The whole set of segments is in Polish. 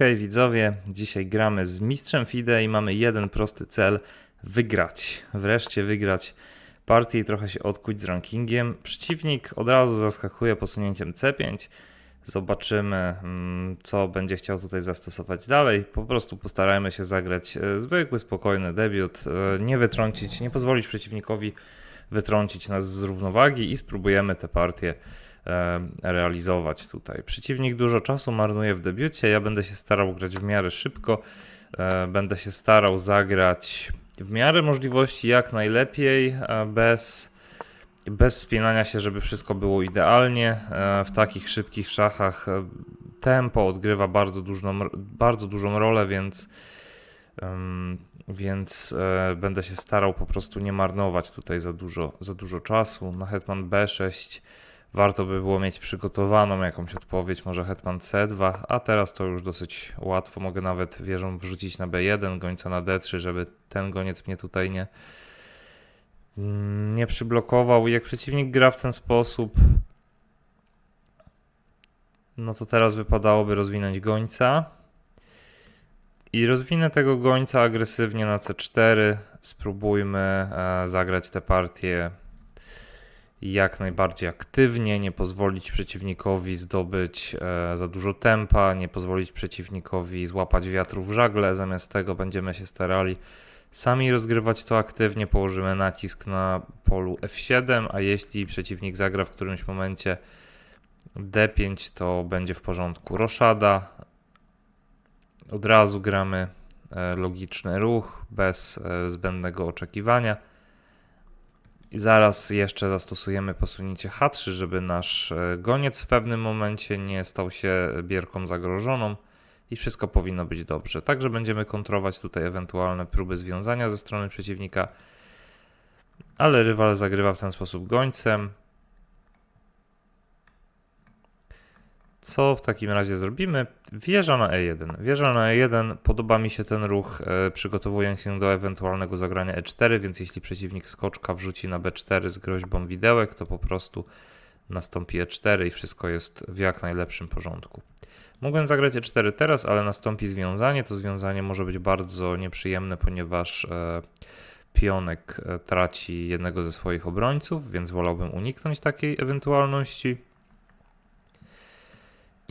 Hej widzowie, dzisiaj gramy z mistrzem FIDE i mamy jeden prosty cel wygrać. Wreszcie wygrać partię i trochę się odkuć z rankingiem. Przeciwnik od razu zaskakuje posunięciem C5. Zobaczymy, mm, co będzie chciał tutaj zastosować dalej. Po prostu postarajmy się zagrać e, zwykły, spokojny debiut, e, nie wytrącić, nie pozwolić przeciwnikowi wytrącić nas z równowagi i spróbujemy tę partię realizować tutaj. Przeciwnik dużo czasu marnuje w debiucie, ja będę się starał grać w miarę szybko, e, będę się starał zagrać w miarę możliwości jak najlepiej, e, bez, bez spinania się, żeby wszystko było idealnie. E, W takich szybkich szachach e, tempo odgrywa bardzo dużą, bardzo dużą rolę, więc więc e, będę się starał po prostu nie marnować tutaj za dużo, za dużo czasu. Na Hetman B6 warto by było mieć przygotowaną jakąś odpowiedź, może Hetman C2, a teraz to już dosyć łatwo. Mogę nawet wieżą wrzucić na B1, gońca na D3, żeby ten goniec mnie tutaj nie, nie przyblokował. Jak przeciwnik gra w ten sposób, no to teraz wypadałoby rozwinąć gońca. I rozwinę tego gońca agresywnie na C4. Spróbujmy e, zagrać tę partię jak najbardziej aktywnie, nie pozwolić przeciwnikowi zdobyć e, za dużo tempa, nie pozwolić przeciwnikowi złapać wiatru w żagle. Zamiast tego będziemy się starali sami rozgrywać to aktywnie. Położymy nacisk na polu F7, a jeśli przeciwnik zagra w którymś momencie D5, to będzie w porządku. Roszada, od razu gramy e, logiczny ruch, bez e, zbędnego oczekiwania. I zaraz jeszcze zastosujemy posunięcie H3, żeby nasz e, goniec w pewnym momencie nie stał się bierką zagrożoną i wszystko powinno być dobrze. Także będziemy kontrować tutaj ewentualne próby związania ze strony przeciwnika, ale rywal zagrywa w ten sposób gońcem. Co w takim razie zrobimy? Wieża na E1. Wieża na E1, podoba mi się ten ruch, e, przygotowując się do ewentualnego zagrania E4, więc jeśli przeciwnik skoczka wrzuci na B4 z groźbą widełek, to po prostu nastąpi E4 i wszystko jest w jak najlepszym porządku. Mogłem zagrać E4 teraz, ale nastąpi związanie. To związanie może być bardzo nieprzyjemne, ponieważ e, pionek e, traci jednego ze swoich obrońców, więc wolałbym uniknąć takiej ewentualności.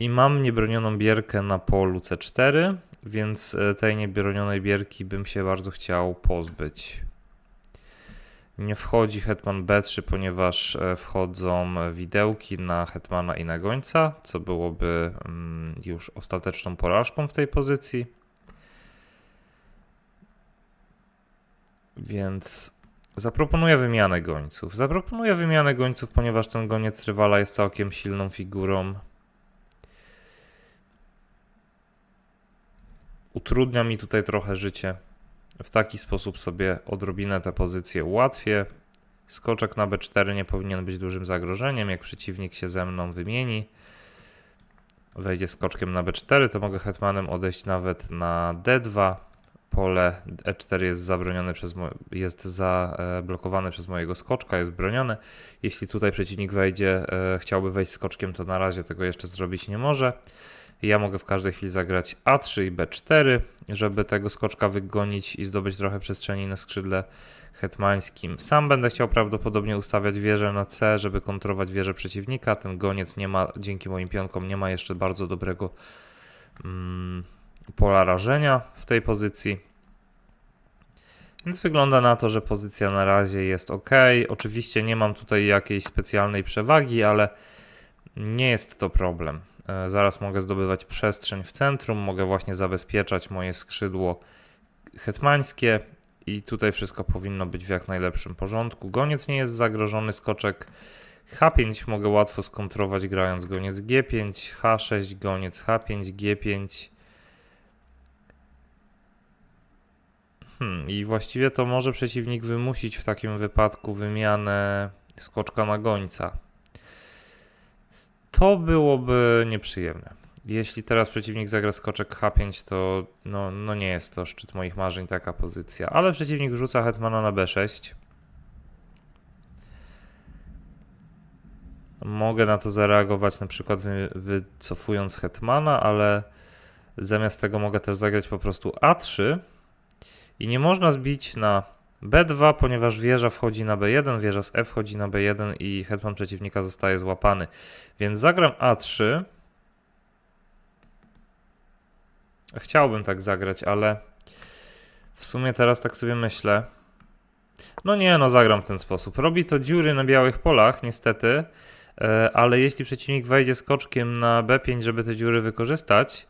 I mam niebronioną bierkę na polu C4, więc e, tej niebronionej bierki bym się bardzo chciał pozbyć. Nie wchodzi hetman B3, ponieważ e, wchodzą widełki na hetmana i na gońca, co byłoby mm, już ostateczną porażką w tej pozycji. Więc zaproponuję wymianę gońców. Zaproponuję wymianę gońców, ponieważ ten goniec rywala jest całkiem silną figurą. Utrudnia mi tutaj trochę życie. W taki sposób sobie odrobinę tę pozycję ułatwię. Skoczek na B4 nie powinien być dużym zagrożeniem. Jak przeciwnik się ze mną wymieni, wejdzie skoczkiem na B4, to mogę hetmanem odejść nawet na D2. Pole E4 jest zabronione przez jest zablokowane przez mojego skoczka, jest bronione. Jeśli tutaj przeciwnik wejdzie, e, chciałby wejść skoczkiem, to na razie tego jeszcze zrobić nie może. Ja mogę w każdej chwili zagrać A3 i B4, żeby tego skoczka wygonić i zdobyć trochę przestrzeni na skrzydle hetmańskim. Sam będę chciał prawdopodobnie ustawiać wieżę na C, żeby kontrolować wieżę przeciwnika. Ten goniec nie ma, dzięki moim pionkom, nie ma jeszcze bardzo dobrego mm, pola rażenia w tej pozycji. Więc wygląda na to, że pozycja na razie jest ok. Oczywiście nie mam tutaj jakiejś specjalnej przewagi, ale nie jest to problem. E, Zaraz mogę zdobywać przestrzeń w centrum, mogę właśnie zabezpieczać moje skrzydło hetmańskie i tutaj wszystko powinno być w jak najlepszym porządku. Goniec nie jest zagrożony, skoczek H5 mogę łatwo skontrować grając goniec G5, H6, goniec H5, G5. Hmm, I właściwie to może przeciwnik wymusić w takim wypadku wymianę skoczka na gońca. To byłoby nieprzyjemne. Jeśli teraz przeciwnik zagra skoczek H5, to no, no nie jest to szczyt moich marzeń taka pozycja. Ale przeciwnik rzuca hetmana na B6. Mogę na to zareagować na przykład wy, wycofując hetmana, ale Zamiast tego mogę też zagrać po prostu A3 i nie można zbić na B2, ponieważ wieża wchodzi na B1, wieża z F wchodzi na B1 i hetman przeciwnika zostaje złapany. Więc zagram A3. Chciałbym tak zagrać, ale w sumie teraz tak sobie myślę. No nie, no zagram w ten sposób. Robi to dziury na białych polach, niestety, e, ale jeśli przeciwnik wejdzie skoczkiem na B5, żeby te dziury wykorzystać,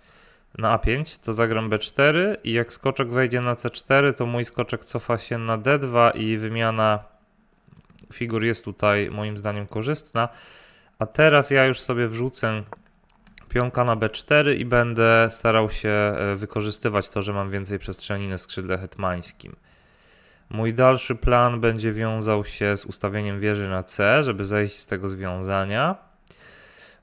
na A5, to zagram B4 i jak skoczek wejdzie na C4, to mój skoczek cofa się na D2 i wymiana figur jest tutaj moim zdaniem korzystna. A teraz ja już sobie wrzucę pionka na B4 i będę starał się e, wykorzystywać to, że mam więcej przestrzeni na skrzydle hetmańskim. Mój dalszy plan będzie wiązał się z ustawieniem wieży na C, żeby zejść z tego związania.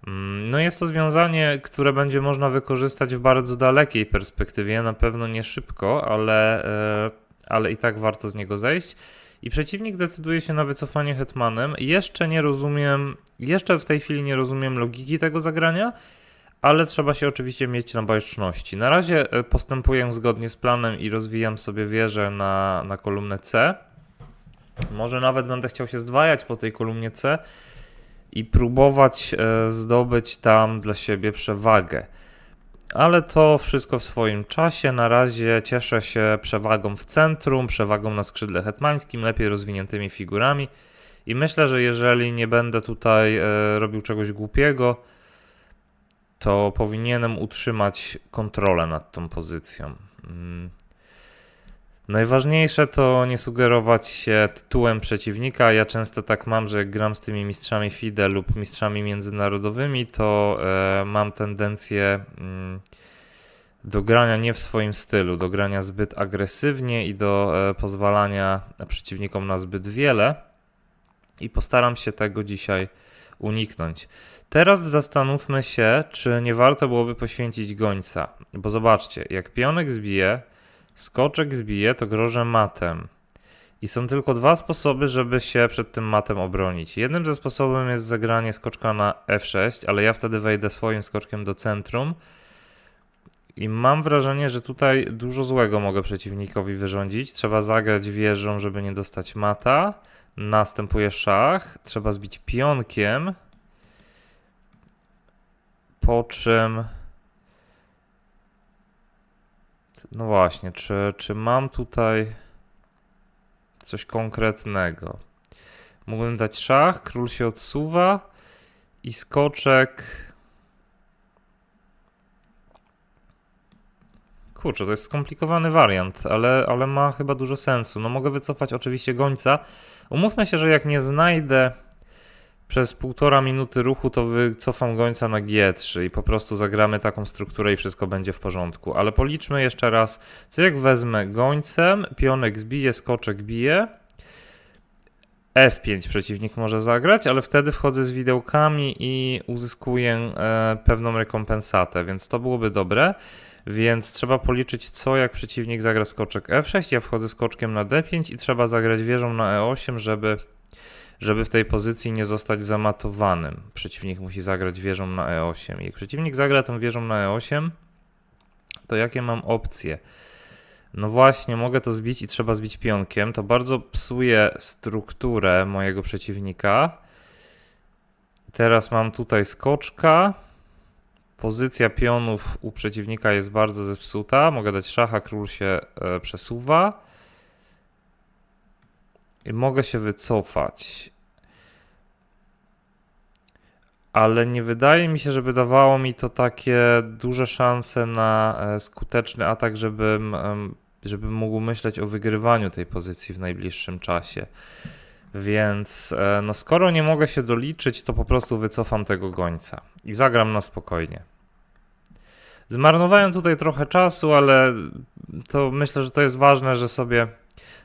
Mm, No jest to związanie, które będzie można wykorzystać w bardzo dalekiej perspektywie, na pewno nie szybko, ale, e, ale i tak warto z niego zejść. I przeciwnik decyduje się na wycofanie hetmanem. Jeszcze nie rozumiem, jeszcze w tej chwili nie rozumiem logiki tego zagrania, ale trzeba się oczywiście mieć na baczności. Na razie e, postępuję zgodnie z planem i rozwijam sobie wieżę na, na kolumnę C. Może nawet będę chciał się zdwajać po tej kolumnie C i próbować e, zdobyć tam dla siebie przewagę. Ale to wszystko w swoim czasie. Na razie cieszę się przewagą w centrum, przewagą na skrzydle hetmańskim, lepiej rozwiniętymi figurami. I myślę, że jeżeli nie będę tutaj e, robił czegoś głupiego, to powinienem utrzymać kontrolę nad tą pozycją. Najważniejsze to nie sugerować się tytułem przeciwnika. Ja często tak mam, że jak gram z tymi mistrzami FIDE lub mistrzami międzynarodowymi, to e, mam tendencję mm, do grania nie w swoim stylu, do grania zbyt agresywnie i do e, pozwalania przeciwnikom na zbyt wiele. I postaram się tego dzisiaj uniknąć. Teraz zastanówmy się, czy nie warto byłoby poświęcić gońca. Bo zobaczcie, jak pionek zbije, skoczek zbije, to grożę matem. I są tylko dwa sposoby, żeby się przed tym matem obronić. Jednym ze sposobów jest zagranie skoczka na F6, ale ja wtedy wejdę swoim skoczkiem do centrum. I mam wrażenie, że tutaj dużo złego mogę przeciwnikowi wyrządzić. Trzeba zagrać wieżą, żeby nie dostać mata. Następuje szach. Trzeba zbić pionkiem. Po czym. No właśnie, czy, czy mam tutaj coś konkretnego? Mógłbym dać szach, król się odsuwa i skoczek. Kurczę, to jest skomplikowany wariant, ale, ale ma chyba dużo sensu. No mogę wycofać oczywiście gońca. Umówmy się, że jak nie znajdę przez półtora minuty ruchu, to wycofam gońca na G3 i po prostu zagramy taką strukturę i wszystko będzie w porządku. Ale policzmy jeszcze raz, co jak wezmę gońcem, pionek zbije, skoczek bije. F5 przeciwnik może zagrać, ale wtedy wchodzę z widełkami i uzyskuję e, pewną rekompensatę, więc to byłoby dobre. Więc trzeba policzyć, co jak przeciwnik zagra skoczek F6. Ja wchodzę skoczkiem na D5 i trzeba zagrać wieżą na E8, żeby żeby w tej pozycji nie zostać zamatowanym. Przeciwnik musi zagrać wieżą na E8. Jak przeciwnik zagra tą wieżą na E8, to jakie mam opcje? No właśnie, mogę to zbić i trzeba zbić pionkiem. To bardzo psuje strukturę mojego przeciwnika. Teraz mam tutaj skoczka. Pozycja pionów u przeciwnika jest bardzo zepsuta. Mogę dać szacha, król się e, przesuwa. I mogę się wycofać. Ale nie wydaje mi się, żeby dawało mi to takie duże szanse na e, skuteczny atak, żebym, żebym mógł myśleć o wygrywaniu tej pozycji w najbliższym czasie. Więc e, no skoro nie mogę się doliczyć, to po prostu wycofam tego gońca i zagram na spokojnie. Zmarnowałem tutaj trochę czasu, ale to myślę, że to jest ważne, że sobie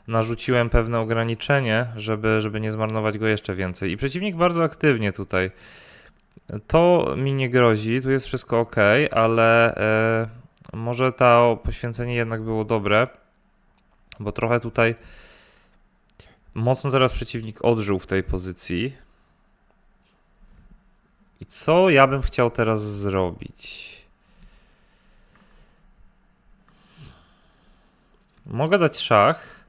narzuciłem pewne ograniczenie, żeby, żeby nie zmarnować go jeszcze więcej. I przeciwnik bardzo aktywnie tutaj. To mi nie grozi, tu jest wszystko ok, ale e, może to poświęcenie jednak było dobre, bo trochę tutaj mocno teraz przeciwnik odżył w tej pozycji. I co ja bym chciał teraz zrobić? Mogę dać szach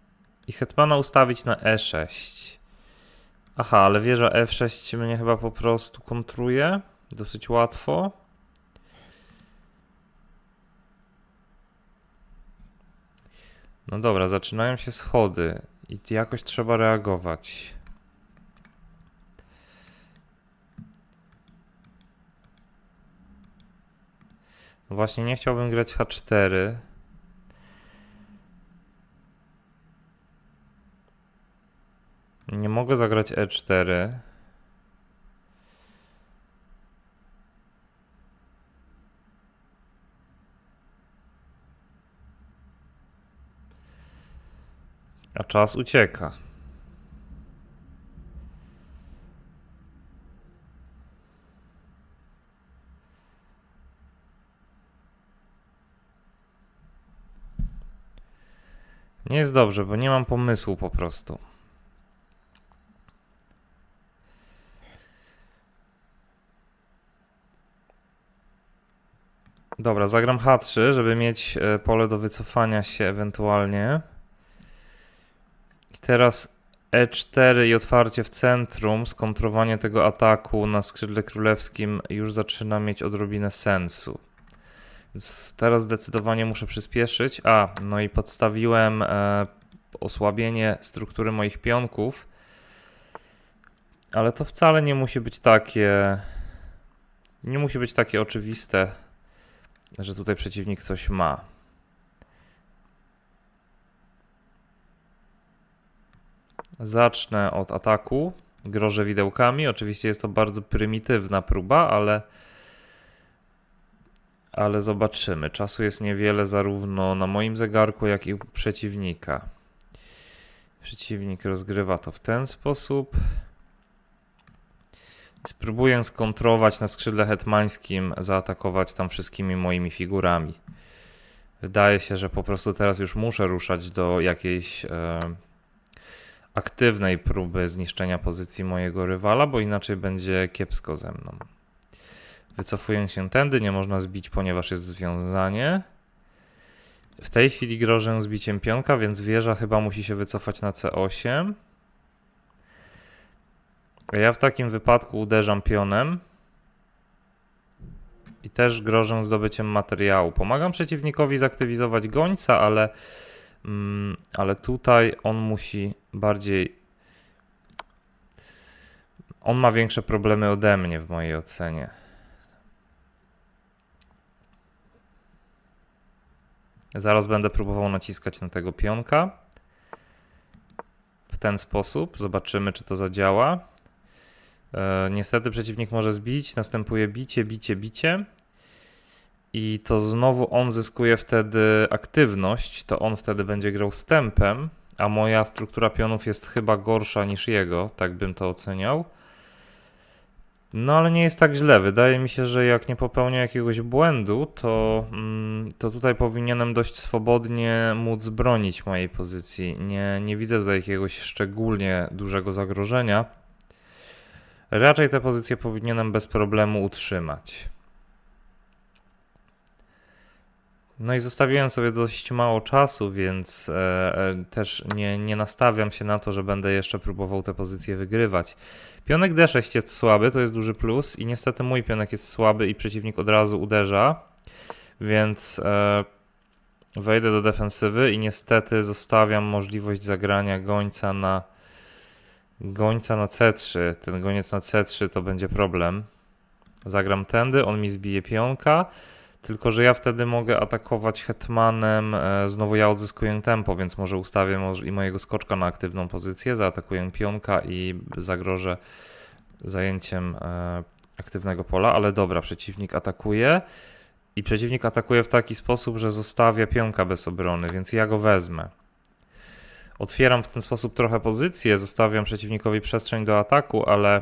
i hetmana ustawić na e6. Aha, ale wieża f6 mnie chyba po prostu kontruje. Dosyć łatwo. No dobra, zaczynają się schody i jakoś trzeba reagować. No właśnie, nie chciałbym grać H4. Nie mogę zagrać E E4. A czas ucieka. Nie jest dobrze, bo nie mam pomysłu po prostu. Dobra, zagram H3, żeby mieć e, pole do wycofania się ewentualnie. Teraz E4 i otwarcie w centrum, skontrowanie tego ataku na skrzydle królewskim już zaczyna mieć odrobinę sensu. Więc teraz zdecydowanie muszę przyspieszyć. A, no i podstawiłem e, osłabienie struktury moich pionków. Ale to wcale nie musi być takie. Nie musi być takie oczywiste, że tutaj przeciwnik coś ma. Zacznę od ataku. Grożę widełkami. Oczywiście jest to bardzo prymitywna próba, ale ale zobaczymy. Czasu jest niewiele zarówno na moim zegarku, jak i u przeciwnika. Przeciwnik rozgrywa to w ten sposób. Spróbuję skontrować na skrzydle hetmańskim, zaatakować tam wszystkimi moimi figurami. Wydaje się, że po prostu teraz już muszę ruszać do jakiejś e, aktywnej próby zniszczenia pozycji mojego rywala, bo inaczej będzie kiepsko ze mną. Wycofuję się tędy, nie można zbić, ponieważ jest związanie. W tej chwili grożę zbiciem pionka, więc wieża chyba musi się wycofać na C8. Ja w takim wypadku uderzam pionem. I też grożę zdobyciem materiału. Pomagam przeciwnikowi zaktywizować gońca, ale, mm, ale tutaj on musi bardziej. On ma większe problemy ode mnie w mojej ocenie. Zaraz będę próbował naciskać na tego pionka. W ten sposób. Zobaczymy, czy to zadziała. E, niestety przeciwnik może zbić. Następuje bicie, bicie, bicie. I to znowu on zyskuje wtedy aktywność. To on wtedy będzie grał stępem. A moja struktura pionów jest chyba gorsza niż jego. Tak bym to oceniał. No ale nie jest tak źle. Wydaje mi się, że jak nie popełnię jakiegoś błędu, to, mm, to tutaj powinienem dość swobodnie móc bronić mojej pozycji. Nie, nie widzę tutaj jakiegoś szczególnie dużego zagrożenia. Raczej tę pozycję powinienem bez problemu utrzymać. No i zostawiłem sobie dość mało czasu, więc e, e, też nie, nie nastawiam się na to, że będę jeszcze próbował tę pozycję wygrywać. Pionek D6 jest słaby, to jest duży plus i niestety mój pionek jest słaby i przeciwnik od razu uderza, więc e, wejdę do defensywy i niestety zostawiam możliwość zagrania gońca na gońca na C3. Ten goniec na C3 to będzie problem. Zagram tędy, on mi zbije pionka. Tylko, że ja wtedy mogę atakować hetmanem, e, znowu ja odzyskuję tempo, więc może ustawię i mojego skoczka na aktywną pozycję, zaatakuję pionka i zagrożę zajęciem e, aktywnego pola, ale dobra, przeciwnik atakuje i przeciwnik atakuje w taki sposób, że zostawia pionka bez obrony, więc ja go wezmę. Otwieram w ten sposób trochę pozycję, zostawiam przeciwnikowi przestrzeń do ataku, ale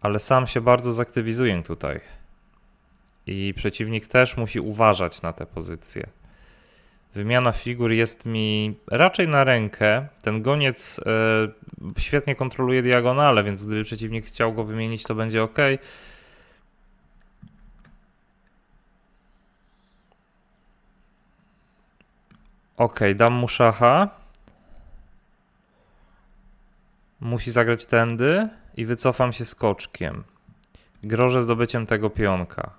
ale sam się bardzo zaktywizuję tutaj. I przeciwnik też musi uważać na te pozycje. Wymiana figur jest mi raczej na rękę. Ten goniec e, świetnie kontroluje diagonale, więc gdyby przeciwnik chciał go wymienić, to będzie ok. Okej, dam mu szacha. Musi zagrać tędy i wycofam się skoczkiem. Grożę zdobyciem tego pionka.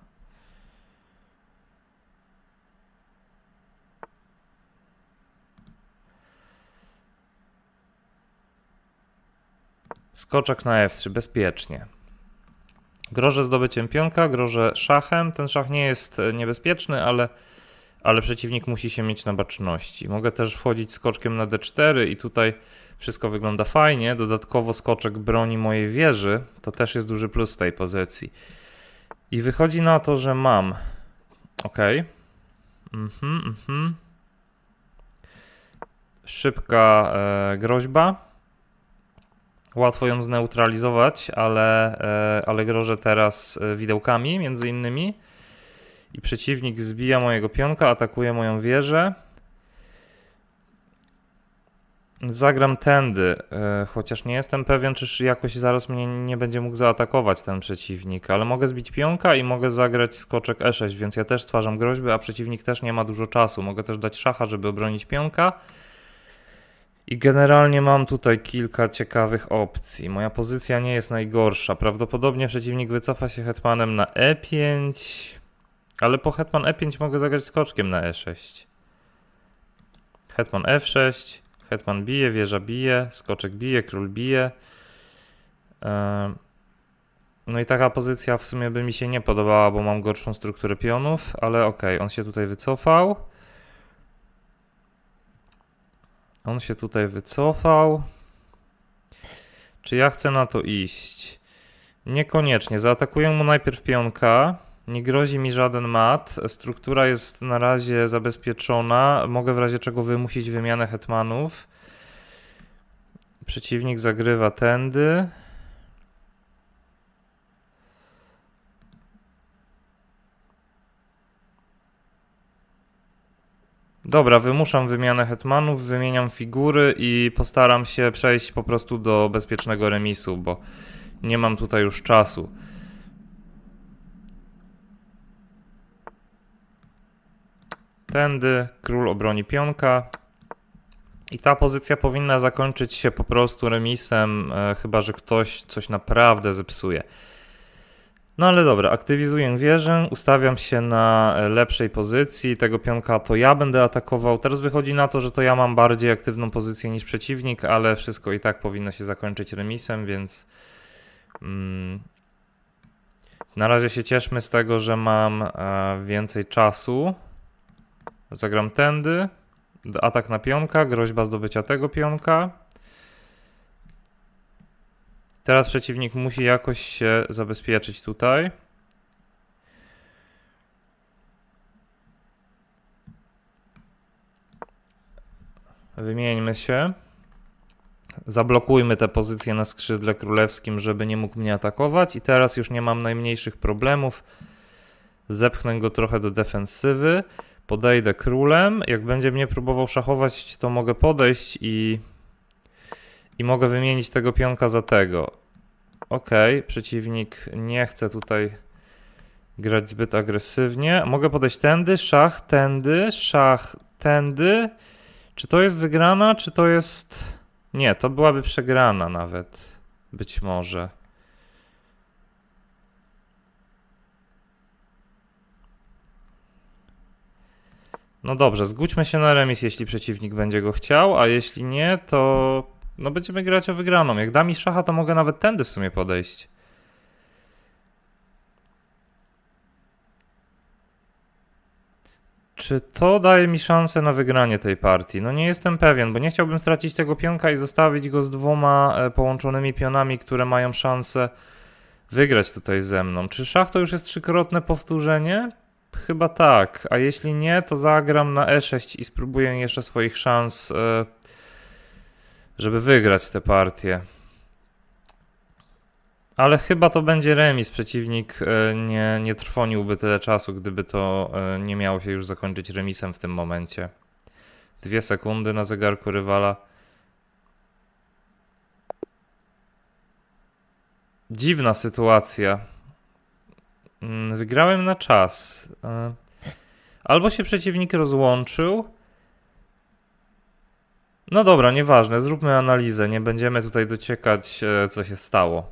Skoczek na F3, bezpiecznie. Grożę zdobyciem pionka, grożę szachem. Ten szach nie jest e, niebezpieczny, ale, ale przeciwnik musi się mieć na baczności. Mogę też wchodzić skoczkiem na D4 i tutaj wszystko wygląda fajnie. Dodatkowo skoczek broni mojej wieży. To też jest duży plus w tej pozycji. I wychodzi na to, że mam. Ok. Mhm, mhm. Szybka e, groźba. Łatwo ją zneutralizować, ale, e, ale grożę teraz e, widełkami między innymi. I przeciwnik zbija mojego pionka, atakuje moją wieżę. Zagram tędy, e, chociaż nie jestem pewien, czy jakoś zaraz mnie nie będzie mógł zaatakować ten przeciwnik, ale mogę zbić pionka i mogę zagrać skoczek E6, więc ja też stwarzam groźby, a przeciwnik też nie ma dużo czasu. Mogę też dać szacha, żeby obronić pionka. I generalnie mam tutaj kilka ciekawych opcji. Moja pozycja nie jest najgorsza. Prawdopodobnie przeciwnik wycofa się hetmanem na E5, ale po hetman E5 mogę zagrać skoczkiem na E6. Hetman F6, hetman bije, wieża bije, skoczek bije, król bije. No i taka pozycja w sumie by mi się nie podobała, bo mam gorszą strukturę pionów, ale okej, on się tutaj wycofał. On się tutaj wycofał. Czy ja chcę na to iść? Niekoniecznie. Zaatakuję mu najpierw pionka. Nie grozi mi żaden mat. Struktura jest na razie zabezpieczona. Mogę w razie czego wymusić wymianę hetmanów. Przeciwnik zagrywa tędy. Dobra, wymuszam wymianę hetmanów, wymieniam figury i postaram się przejść po prostu do bezpiecznego remisu, bo nie mam tutaj już czasu. Tędy król obroni pionka. I ta pozycja powinna zakończyć się po prostu remisem, e, chyba że ktoś coś naprawdę zepsuje. No ale dobra, aktywizuję wieżę, ustawiam się na lepszej pozycji. Tego pionka to ja będę atakował. Teraz wychodzi na to, że to ja mam bardziej aktywną pozycję niż przeciwnik, ale wszystko i tak powinno się zakończyć remisem, więc mm, na razie się cieszmy z tego, że mam e, więcej czasu. Zagram tędy. Atak na pionka, groźba zdobycia tego pionka. Teraz przeciwnik musi jakoś się zabezpieczyć tutaj. Wymieńmy się. Zablokujmy te pozycje na skrzydle królewskim, żeby nie mógł mnie atakować. I teraz już nie mam najmniejszych problemów. Zepchnę go trochę do defensywy. Podejdę królem. Jak będzie mnie próbował szachować, to mogę podejść i i mogę wymienić tego pionka za tego. Ok, przeciwnik nie chce tutaj grać zbyt agresywnie. Mogę podejść tędy, szach, tędy, szach, tędy. Czy to jest wygrana, czy to jest... Nie, to byłaby przegrana nawet. Być może. No dobrze, zgódźmy się na remis, jeśli przeciwnik będzie go chciał, a jeśli nie, to no będziemy grać o wygraną. Jak da mi szacha, to mogę nawet tędy w sumie podejść. Czy to daje mi szansę na wygranie tej partii? No nie jestem pewien, bo nie chciałbym stracić tego pionka i zostawić go z dwoma e, połączonymi pionami, które mają szansę wygrać tutaj ze mną. Czy szach to już jest trzykrotne powtórzenie? Chyba tak. A jeśli nie, to zagram na E6 i spróbuję jeszcze swoich szans e, żeby wygrać tę partię. Ale chyba to będzie remis. Przeciwnik e, nie, nie trwoniłby tyle czasu, gdyby to e, nie miało się już zakończyć remisem w tym momencie. Dwie sekundy na zegarku rywala. Dziwna sytuacja. Mm, Wygrałem na czas. E, Albo się przeciwnik rozłączył, No dobra, nieważne, zróbmy analizę, nie będziemy tutaj dociekać, e, co się stało.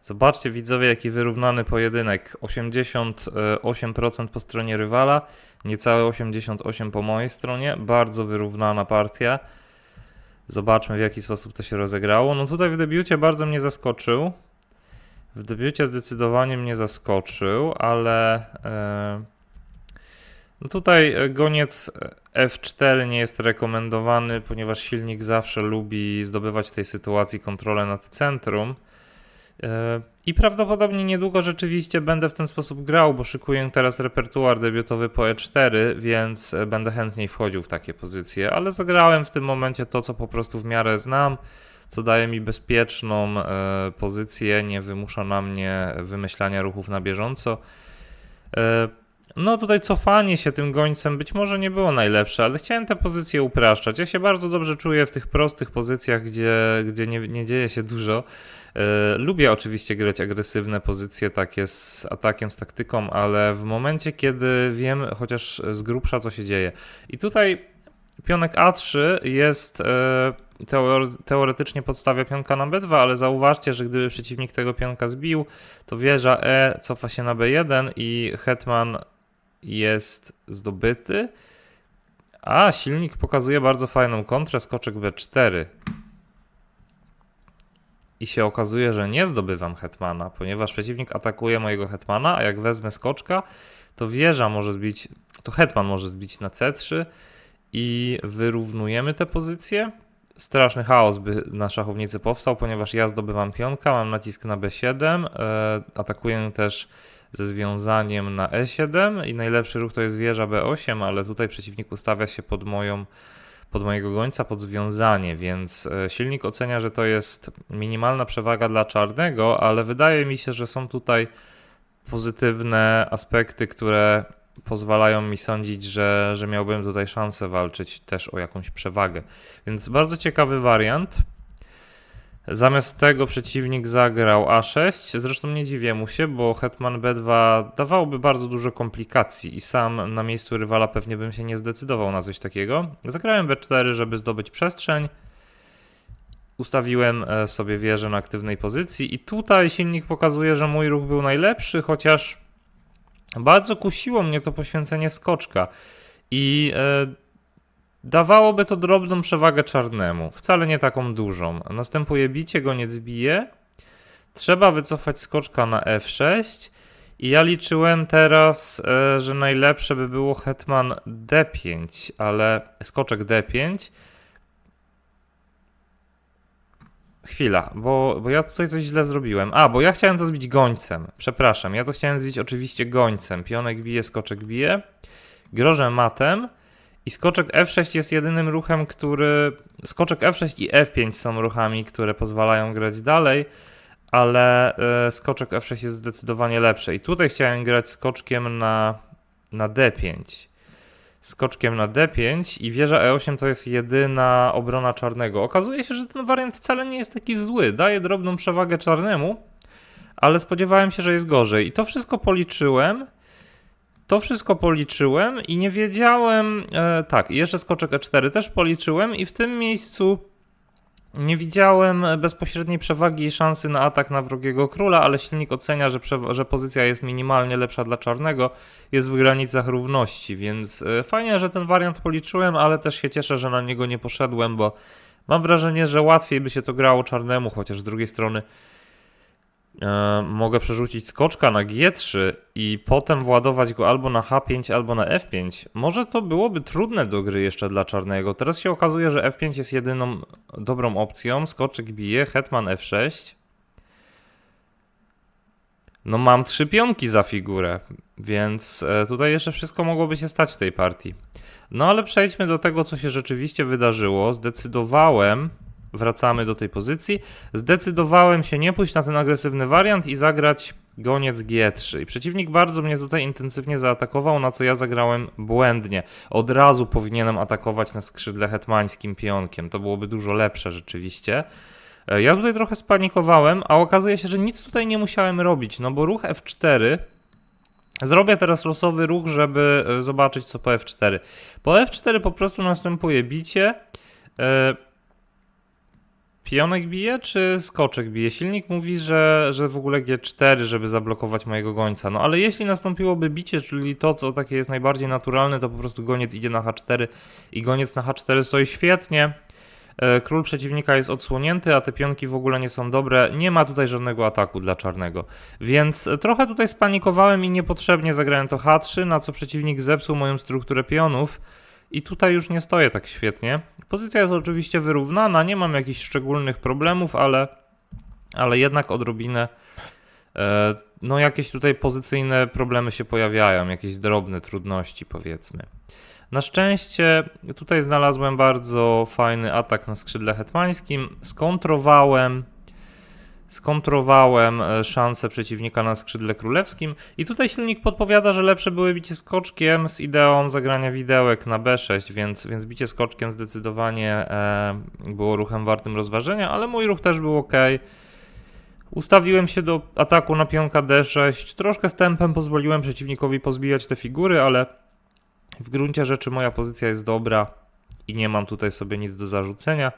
Zobaczcie widzowie, jaki wyrównany pojedynek. 88% po stronie rywala, niecałe 88% po mojej stronie. Bardzo wyrównana partia. Zobaczmy, w jaki sposób to się rozegrało. No tutaj w debiucie bardzo mnie zaskoczył. W debiucie zdecydowanie mnie zaskoczył, ale e, no tutaj e, goniec F4 nie jest rekomendowany, ponieważ silnik zawsze lubi zdobywać w tej sytuacji kontrolę nad centrum. E, I prawdopodobnie niedługo rzeczywiście będę w ten sposób grał, bo szykuję teraz repertuar debiutowy po E4, więc e, będę chętniej wchodził w takie pozycje, ale zagrałem w tym momencie to, co po prostu w miarę znam, co daje mi bezpieczną e, pozycję, nie wymusza na mnie wymyślania ruchów na bieżąco. E, no tutaj cofanie się tym gońcem być może nie było najlepsze, ale chciałem te pozycje upraszczać. Ja się bardzo dobrze czuję w tych prostych pozycjach, gdzie, gdzie nie, nie dzieje się dużo. E, lubię oczywiście grać agresywne pozycje takie z atakiem, z taktyką, ale w momencie, kiedy wiem chociaż z grubsza co się dzieje. I tutaj pionek A3 jest teore- teoretycznie podstawia pionka na B2, ale zauważcie, że gdyby przeciwnik tego pionka zbił, to wieża E cofa się na B1 i hetman jest zdobyty. A silnik pokazuje bardzo fajną kontrę, skoczek B4. I się okazuje, że nie zdobywam hetmana, ponieważ przeciwnik atakuje mojego hetmana, a jak wezmę skoczka, to wieża może zbić, to hetman może zbić na C3 i wyrównujemy te pozycje. Straszny chaos by na szachownicy powstał, ponieważ ja zdobywam pionka, mam nacisk na B7, e, atakuję też ze związaniem na E7 i najlepszy ruch to jest wieża B8, ale tutaj przeciwnik ustawia się pod moją pod mojego gońca pod związanie, więc e, silnik ocenia, że to jest minimalna przewaga dla czarnego, ale wydaje mi się, że są tutaj pozytywne aspekty, które pozwalają mi sądzić, że, że miałbym tutaj szansę walczyć też o jakąś przewagę. Więc bardzo ciekawy wariant. Zamiast tego przeciwnik zagrał A6. Zresztą nie dziwię mu się, bo Hetman B2 dawałoby bardzo dużo komplikacji i sam na miejscu rywala pewnie bym się nie zdecydował na coś takiego. Zagrałem B4, żeby zdobyć przestrzeń. Ustawiłem e, sobie wieżę na aktywnej pozycji i tutaj silnik pokazuje, że mój ruch był najlepszy, chociaż bardzo kusiło mnie to poświęcenie skoczka i e, dawałoby to drobną przewagę czarnemu, wcale nie taką dużą. Następuje bicie, goniec bije, trzeba wycofać skoczka na f6 i ja liczyłem teraz, e, że najlepsze by było hetman d5, ale skoczek d5 Chwila, bo, bo ja tutaj coś źle zrobiłem. A, bo ja chciałem to zbić gońcem. Przepraszam, ja to chciałem zbić oczywiście gońcem. Pionek bije, skoczek bije. Grożę matem. I skoczek F6 jest jedynym ruchem, który. Skoczek F6 i F5 są ruchami, które pozwalają grać dalej, ale e, skoczek F6 jest zdecydowanie lepszy. I tutaj chciałem grać skoczkiem na, na D5 skoczkiem na D5 i wieża E8 to jest jedyna obrona czarnego. Okazuje się, że ten wariant wcale nie jest taki zły. Daje drobną przewagę czarnemu, ale spodziewałem się, że jest gorzej. I to wszystko policzyłem. To wszystko policzyłem i nie wiedziałem. E, tak, jeszcze skoczek E4 też policzyłem, i w tym miejscu nie widziałem bezpośredniej przewagi i szansy na atak na wrogiego króla, ale silnik ocenia, że, że pozycja jest minimalnie lepsza dla czarnego, jest w granicach równości, więc e, fajnie, że ten wariant policzyłem, ale też się cieszę, że na niego nie poszedłem, bo mam wrażenie, że łatwiej by się to grało czarnemu, chociaż z drugiej strony mogę przerzucić skoczka na G3 i potem władować go albo na H5, albo na F5. Może to byłoby trudne do gry jeszcze dla czarnego. Teraz się okazuje, że F5 jest jedyną dobrą opcją. Skoczek bije, hetman F6. No mam trzy pionki za figurę, więc e, tutaj jeszcze wszystko mogłoby się stać w tej partii. No ale przejdźmy do tego, co się rzeczywiście wydarzyło. Zdecydowałem, wracamy do tej pozycji, zdecydowałem się nie pójść na ten agresywny wariant i zagrać goniec G3. I przeciwnik bardzo mnie tutaj intensywnie zaatakował, na co ja zagrałem błędnie. Od razu powinienem atakować na skrzydle hetmańskim pionkiem. To byłoby dużo lepsze rzeczywiście. E, Ja tutaj trochę spanikowałem, a okazuje się, że nic tutaj nie musiałem robić, no bo ruch F4 Zrobię teraz losowy ruch, żeby e, zobaczyć co po F4. Po F4 po prostu następuje bicie, E, Pionek bije, czy skoczek bije? Silnik mówi, że, że w ogóle G4, żeby zablokować mojego gońca. No ale jeśli nastąpiłoby bicie, czyli to, co takie jest najbardziej naturalne, to po prostu goniec idzie na H4 i goniec na H4 stoi świetnie. E, Król przeciwnika jest odsłonięty, a te pionki w ogóle nie są dobre. Nie ma tutaj żadnego ataku dla czarnego. Więc trochę tutaj spanikowałem i niepotrzebnie zagrałem to H3, na co przeciwnik zepsuł moją strukturę pionów. I tutaj już nie stoję tak świetnie. Pozycja jest oczywiście wyrównana, nie mam jakichś szczególnych problemów, ale, ale jednak odrobinę. E, no, jakieś tutaj pozycyjne problemy się pojawiają, jakieś drobne trudności, powiedzmy. Na szczęście tutaj znalazłem bardzo fajny atak na skrzydle hetmańskim. Skontrowałem, skontrowałem e, szansę przeciwnika na skrzydle królewskim i tutaj silnik podpowiada, że lepsze były bicie skoczkiem z ideą zagrania widełek na b6, więc, więc bicie skoczkiem zdecydowanie e, było ruchem wartym rozważenia, ale mój ruch też był ok. Ustawiłem się do ataku na pionka d6, troszkę z tempem pozwoliłem przeciwnikowi pozbijać te figury, ale w gruncie rzeczy moja pozycja jest dobra i nie mam tutaj sobie nic do zarzucenia.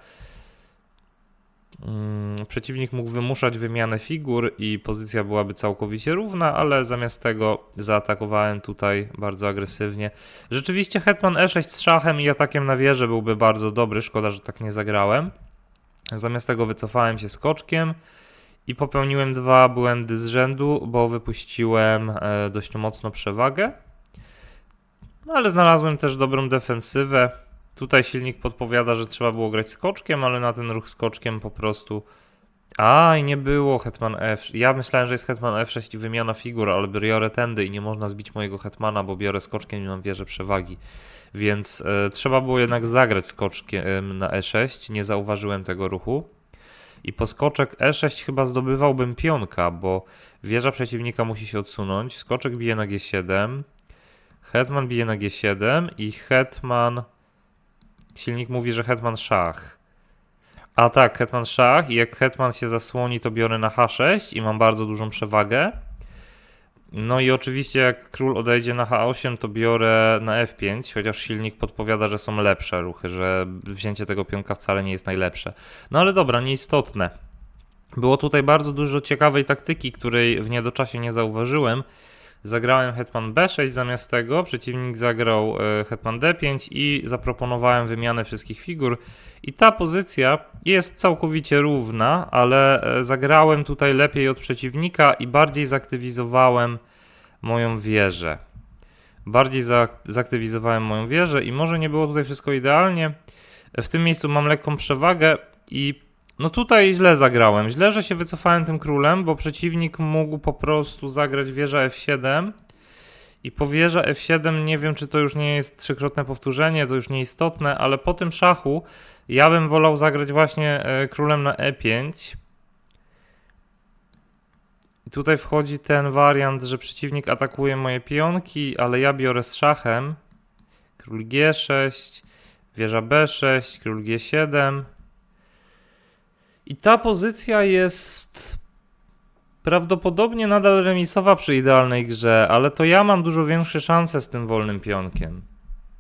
Mm, Przeciwnik mógł wymuszać wymianę figur i pozycja byłaby całkowicie równa, ale zamiast tego zaatakowałem tutaj bardzo agresywnie. Rzeczywiście hetman e6 z szachem i atakiem na wieżę byłby bardzo dobry, szkoda, że tak nie zagrałem. Zamiast tego wycofałem się skoczkiem i popełniłem dwa błędy z rzędu, bo wypuściłem e, dość mocno przewagę. No ale znalazłem też dobrą defensywę. Tutaj silnik podpowiada, że trzeba było grać skoczkiem, ale na ten ruch skoczkiem po prostu. A, i nie było hetman F. Ja myślałem, że jest hetman F6 i wymiana figur, ale biorę tędy i nie można zbić mojego hetmana, bo biorę skoczkiem i mam wieżę przewagi. Więc e, trzeba było jednak zagrać skoczkiem na E6. Nie zauważyłem tego ruchu. I po skoczek E6 chyba zdobywałbym pionka, bo wieża przeciwnika musi się odsunąć. Skoczek bije na G7. Hetman bije na G7 i hetman. Silnik mówi, że hetman szach. A tak, hetman szach i jak hetman się zasłoni, to biorę na H6 i mam bardzo dużą przewagę. No i oczywiście jak król odejdzie na H8, to biorę na F5, chociaż silnik podpowiada, że są lepsze ruchy, że wzięcie tego pionka wcale nie jest najlepsze. No ale dobra, nieistotne. Było tutaj bardzo dużo ciekawej taktyki, której w niedoczasie nie zauważyłem. Zagrałem hetman b6 zamiast tego, przeciwnik zagrał e, hetman d5 i zaproponowałem wymianę wszystkich figur. I ta pozycja jest całkowicie równa, ale e, zagrałem tutaj lepiej od przeciwnika i bardziej zaktywizowałem moją wieżę. Bardziej za, zaktywizowałem moją wieżę i może nie było tutaj wszystko idealnie. W tym miejscu mam lekką przewagę i no tutaj źle zagrałem. Źle, że się wycofałem tym królem, bo przeciwnik mógł po prostu zagrać wieża F7 i po wieża F7 nie wiem, czy to już nie jest trzykrotne powtórzenie, to już nieistotne, ale po tym szachu ja bym wolał zagrać właśnie e, królem na E5. I tutaj wchodzi ten wariant, że przeciwnik atakuje moje pionki, ale ja biorę z szachem. Król G6, wieża B6, król G7. I ta pozycja jest prawdopodobnie nadal remisowa przy idealnej grze, ale to ja mam dużo większe szanse z tym wolnym pionkiem.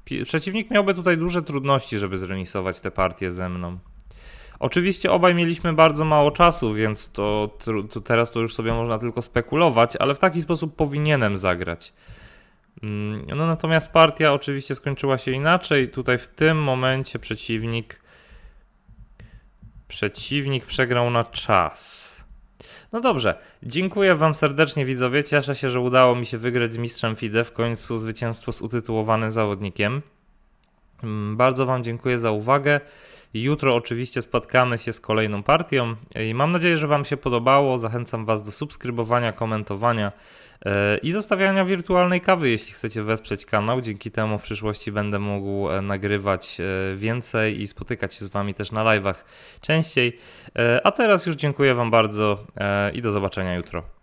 Pi- Przeciwnik miałby tutaj duże trudności, żeby zremisować te partie ze mną. Oczywiście obaj mieliśmy bardzo mało czasu, więc to, to teraz to już sobie można tylko spekulować, ale w taki sposób powinienem zagrać. Mm, No natomiast partia oczywiście skończyła się inaczej. Tutaj w tym momencie przeciwnik Przeciwnik przegrał na czas. No dobrze, dziękuję Wam serdecznie widzowie. Cieszę się, że udało mi się wygrać z mistrzem FIDE. W końcu zwycięstwo z utytułowanym zawodnikiem. Mm, Bardzo Wam dziękuję za uwagę. Jutro oczywiście spotkamy się z kolejną partią i mam nadzieję, że Wam się podobało. Zachęcam Was do subskrybowania, komentowania i zostawiania wirtualnej kawy, jeśli chcecie wesprzeć kanał. Dzięki temu w przyszłości będę mógł e, nagrywać e, więcej i spotykać się z Wami też na live'ach częściej. E, A teraz już dziękuję Wam bardzo e, i do zobaczenia jutro.